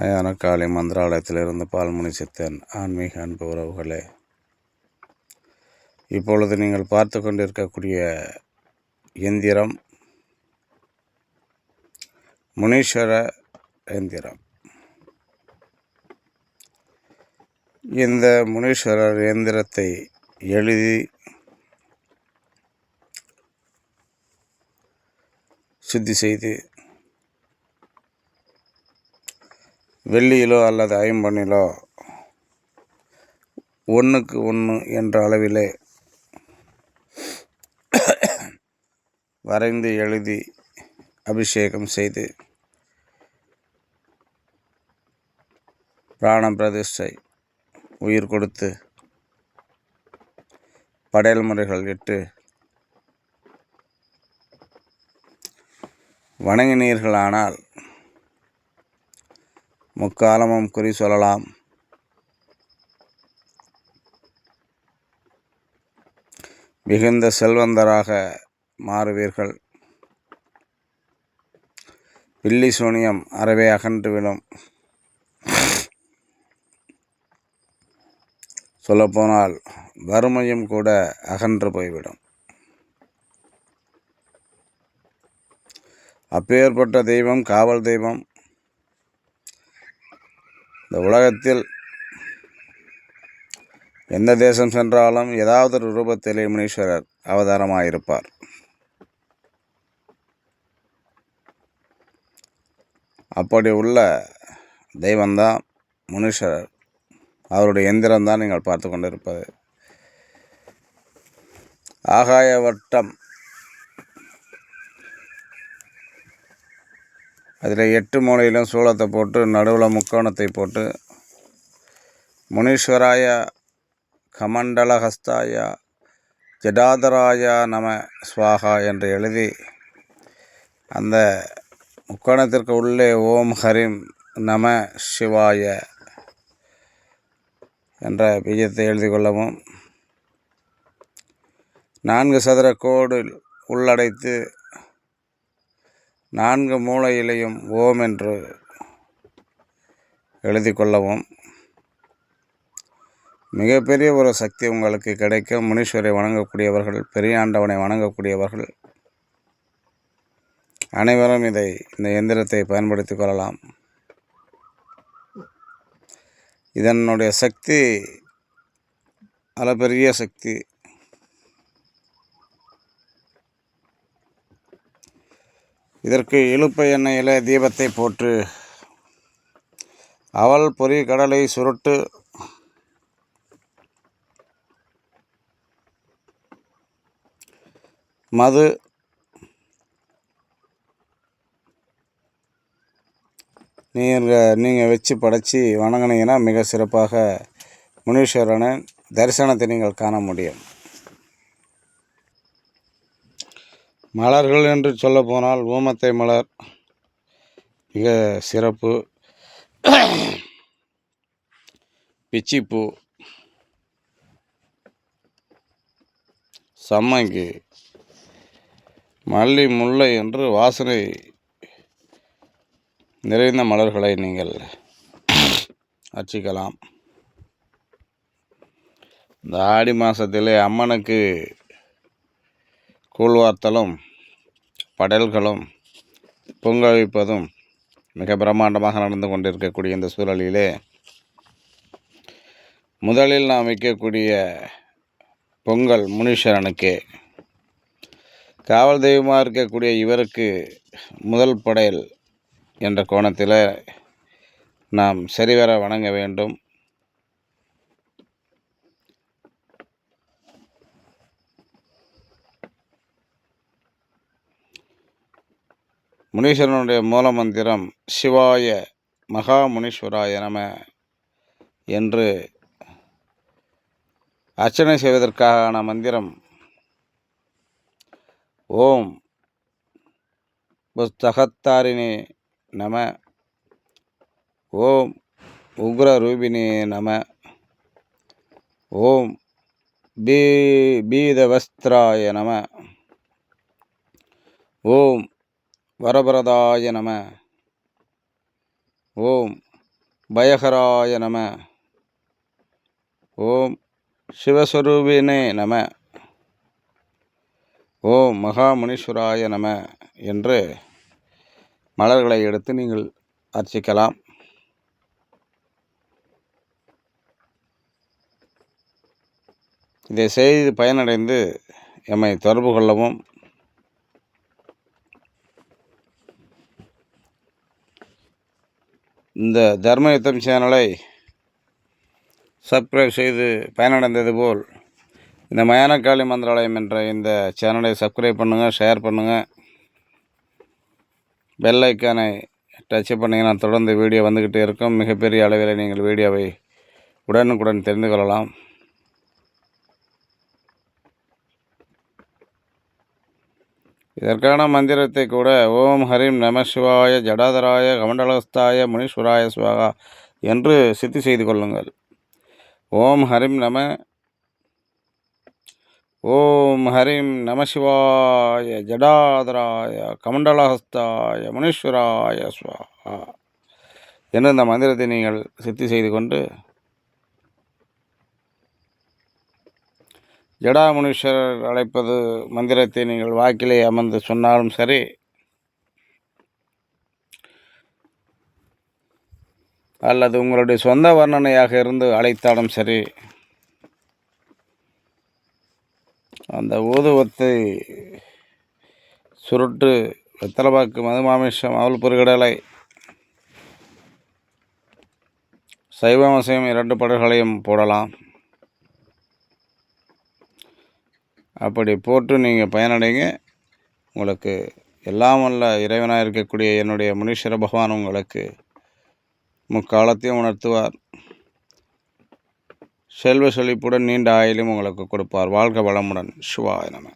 மயானக்காளி மந்திராலயத்திலிருந்து பால்முனி சித்தன் ஆன்மீக அன்பு உறவுகளே. இப்பொழுது நீங்கள் பார்த்து கொண்டிருக்கக்கூடிய எந்திரம் முனீஸ்வர எந்திரம். இந்த முனீஸ்வரர் எந்திரத்தை எழுதி சுத்தி செய்து வெள்ளியிலோ அல்லது ஐம்பொன்னிலோ ஒன்றுக்கு ஒன்று என்ற அளவிலே வரைந்து எழுதி அபிஷேகம் செய்து பிராண பிரதிஷ்டை உயிர் கொடுத்து படையல் முறைகள் இட்டு வணங்கினீர்களானால் முக்காலமும் குறி சொல்லலாம். மிகுந்த செல்வந்தராக மாறுவீர்கள். பில்லி சூனியம் அறவே அகன்றுவிடும் சொல்லப்போனால் வறுமையும் கூட அகன்று போய்விடும். அப்பேற்பட்ட தெய்வம் காவல் தெய்வம் இந்த உலகத்தில் எந்த தேசம் சென்றாலும் ஏதாவது ஒரு ரூபத்திலே முனீஸ்வரர் அவதாரமாயிருப்பார். அப்படி உள்ள தெய்வந்தான் முனீஸ்வரர். அவருடைய எந்திரம் தான் நீங்கள் பார்த்து கொண்டிருப்பது. ஆகாய வட்டம் அதில் எட்டு மூலையிலும் சூளத்தை போட்டு நடுவில் முக்கோணத்தை போட்டு முனீஸ்வராய கமண்டலஹஸ்தாய ஜடாதராயா நம ஸ்வாகா என்று எழுதி அந்த முக்கோணத்திற்கு உள்ளே ஓம் ஹரிம் நம சிவாய என்ற பீஜத்தை எழுதி கொள்ளவும் நான்கு சதுர கோடு உள்ளடைத்து நான்கு மூலையிலையும் ஓம் என்று எழுதி கொள்ளவும். மிகப்பெரிய ஒரு சக்தி உங்களுக்கு கிடைக்கும். முனீஸ்வரை வணங்கக்கூடியவர்கள் பெரியாண்டவனை வணங்கக்கூடியவர்கள். அனைவரும் இதை இந்த எந்திரத்தை பயன்படுத்தி கொள்ளலாம். இதனுடைய சக்தி அளப்பெரிய சக்தி. இதற்கு இழுப்பை எண்ணெயில் தீபத்தை போட்டு அவல் பொறி கடலை சுருட்டு. மது. நீங்கள் நீங்கள் வச்சு படைச்சி வணங்கினீங்கன்னா மிக சிறப்பாக முனீஸ்வரனை தரிசனத்தை நீங்கள் காண முடியும். மலர்கள் என்று சொல்ல போனால் ஊமத்தை மலர். மிக சிறப்பு. பிச்சிப்பூ. சம்மங்கி. மல்லி முல்லை என்று வாசனை நிறைந்த மலர்களை நீங்கள் அர்ச்சிக்கலாம். இந்த ஆடி மாதத்திலே அம்மனுக்கு கூழ்வார்த்தலும் படல்களும் பொங்கழிப்பதும் மிக பிரம்மாண்டமாக நடந்து கொண்டிருக்கக்கூடிய இந்த சூழலிலே முதலில் நாம் வைக்கக்கூடிய பொங்கல் முனீஸ்வரனுக்கு காவல் தெய்வமாக இருக்கக்கூடிய இவருக்கு முதல் படையல் என்ற கோணத்தில் நாம் சரிவர வணங்க வேண்டும். முனீஸ்வரனுடைய மூல மந்திரம் சிவாய மகா முனீஸ்வராய நம என்று அர்ச்சனை செய்வதற்கான மந்திரம். ஓம் புஸ்தகத்தாரினே நம ஓம் உக்ர ரூபினே நம ஓம் பீ பீதவஸ்திராய நம ஓம் வரபரதாய நம. ஓம் பயகராய நம. ஓம் சிவஸ்வரூபினே நம. ஓம் மகாமுனீஸ்வராய நம என்று மலர்களை எடுத்து நீங்கள் அர்ச்சிக்கலாம். இதை செய்து பயனடைந்து எம்மை தொடர்பு கொள்ளவும் இந்த தர்மயுத்தம் சேனலை சப்ஸ்கிரைப் செய்து பயனடைந்தது போல் இந்த மயானக்காளி மந்திராலயம் என்ற இந்த சேனலை சப்ஸ்கிரைப் பண்ணுங்கள் ஷேர் பண்ணுங்கள் பெல் ஐக்கானை டச் பண்ணிங்கன்னா தொடர்ந்து வீடியோ வந்துக்கிட்டே இருக்கும். மிகப்பெரிய அளவில் நீங்கள் வீடியோவை உடனுக்குடன் தெரிந்து கொள்ளலாம். இதற்கான மந்திரத்தை கூட ஓம் ஹரிம் நம சிவாய ஜடாதராய கமண்டலஸ்தாய முனீஸ்வராய சுவாகா என்று சித்தி செய்து கொள்ளுங்கள். ஓம் ஹரிம் நம ஓம் ஹரிம் நம சிவாய ஜடாதராய கமண்டலஹஸ்தாய முனீஸ்வராய சுவாகா. என்று இந்த மந்திரத்தை நீங்கள் சித்தி செய்து கொண்டு ஜடாமுனீஸ்வரர் அழைப்பது மந்திரத்தை நீங்கள் வாக்கிலே அமர்ந்து சொன்னாலும் சரி. அல்லது உங்களுடைய சொந்த வர்ணனையாக இருந்து அழைத்தாலும் சரி. அந்த ஊதுவத்தை சுருட்டு வெத்தலைபாக்கு மதுமாமிஷம் அவள் பொருகடலை சைவம் அசைவம் இரண்டு படர்களையும் போடலாம். அப்படி போட்டு நீங்கள் பயனடைங்க. உங்களுக்கு எல்லாம் வல்ல இறைவனாக இருக்கக்கூடிய என்னுடைய முனீஸ்வர பகவான் உங்களுக்கு முக்காலத்தையும் உணர்த்துவார். செல்வ செழிப்புடன் நீண்ட ஆயிலும் உங்களுக்கு கொடுப்பார். வாழ்க வளமுடன். சிவாய நம.